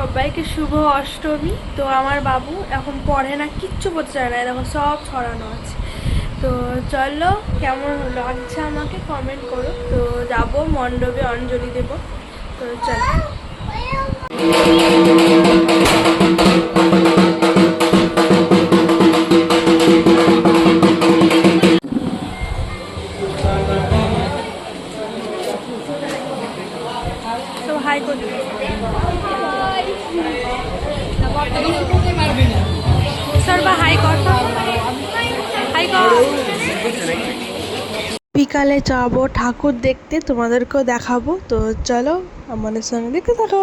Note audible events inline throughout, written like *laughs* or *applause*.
সবাইকে শুভ অষ্টমী। তো আমার বাবু এখন পড়ে না, কিচ্ছু করতে চায় না। দেখো সব ছড়ানো আছে। তো চলো, কেমন লাগছে আমাকে কমেন্ট করো। তো যাব মণ্ডপে অঞ্জলি দেব। তো চলো। তো হাই করি বিকালে যাব ঠাকুর দেখতে তোমাদেরকেও দেখাবো। তো চলো আমাদের সঙ্গে দেখতে থাকো।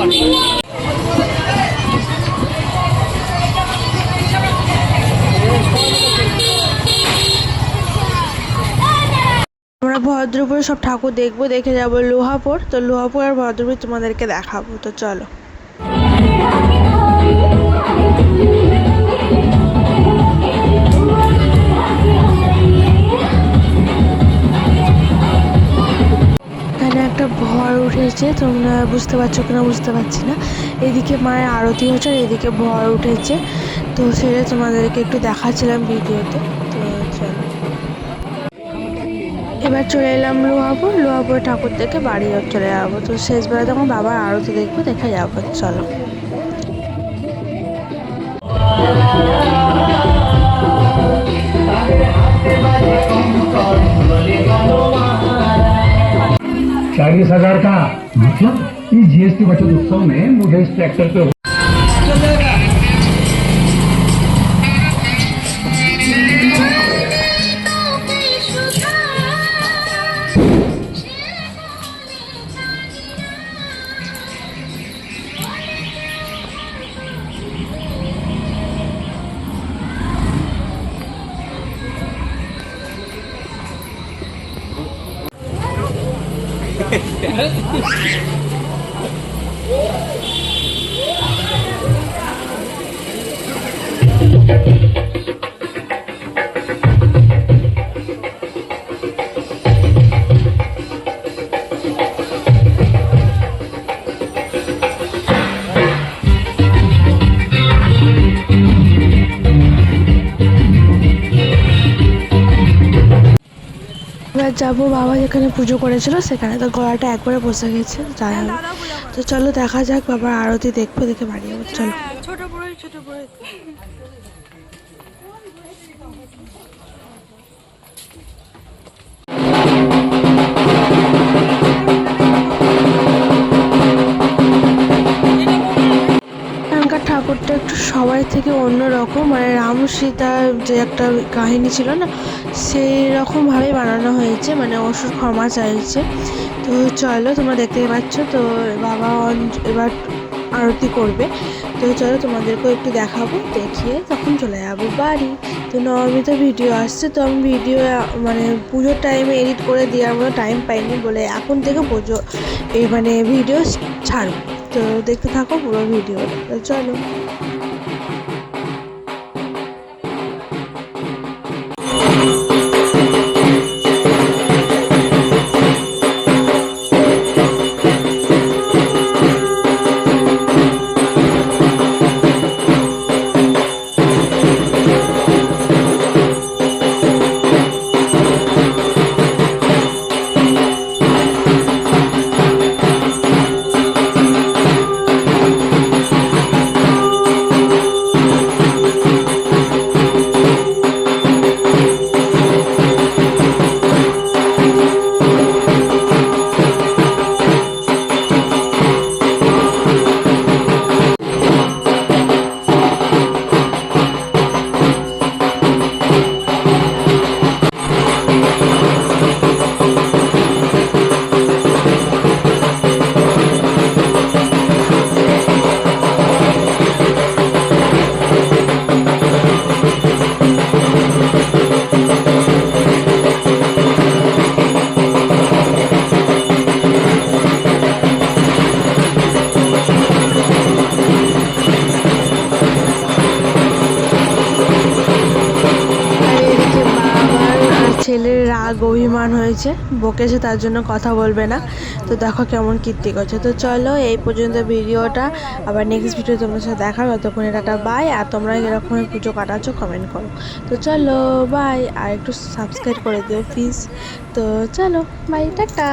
আমরা ভদ্রপুরে সব ঠাকুর দেখব, দেখে যাব লোহাপুর। তো লোহাপুর আর ভদ্রপুর তোমাদেরকে দেখাবো। তো চলো। উঠেছে তোমরা বুঝতে পারছ কিনা বুঝতে পারছি না। এদিকে মায়ের আরতি হচ্ছে আর এদিকে ভর উঠেছে। তো সেটা তোমাদেরকে একটু দেখাচ্ছিলাম ভিডিওতে। তো চলো। এবার চলে এলাম লোহাপুর। লোহাপুর ঠাকুর থেকে বাড়ি চলে যাব। তো শেষবেলা তখন বাবার আরতি দেখব, দেখে যাব। চলো। चालीस हज़ार का मतलब इस जीएसटी बचत उत्सव में मुझे इस ट्रैक्टर पे Né? Hein? *laughs* যাব, বাবা যেখানে পুজো করেছিল সেখানে। তো গলাটা একবারে বসে গেছে, যাই হোক। তো চলো দেখা যাক, বাবার আরতি দেখব, দেখে বাড়ি চলো। ছোট বড় ছোট বড় থেকে অন্য রকম মানে রাম সীতার যে একটা কাহিনী ছিল না সেই রকমভাবেই বানানো হয়েছে মানে অসুর ক্ষমা চাইছে। তো চলো, তোমরা দেখতে পাচ্ছ, তো বাবা এবার আরতি করবে। তো চলো, তোমাদেরকেও একটু দেখাবো, দেখিয়ে তখন চলে যাব বাড়ি। তো নবমীতে ভিডিও আসছে, তো আমি ভিডিও মানে পুজোর টাইমে এডিট করে দেওয়ার মতো টাইম পাইনি বলে এখন থেকে পুজো এই মানে ভিডিও ছাড়বো। তো দেখতে থাকো পুরো ভিডিও তো চলো। ছেলের রাগ, অভিমান হয়েছে। বকেছে তার জন্য কথা বলবে না। তো দেখো কেমন কীর্তি করছে। তো চলো এই পর্যন্ত ভিডিওটা। আবার নেক্সট ভিডিও তোমার সাথে দেখা ততক্ষণ এটা বাই আর তোমরা এরকম পুজো কাটাচ্ছ কমেন্ট করো। তো চলো বাই আর একটু সাবস্ক্রাইব করে দিও প্লিজ তো চলো বাই টাটা।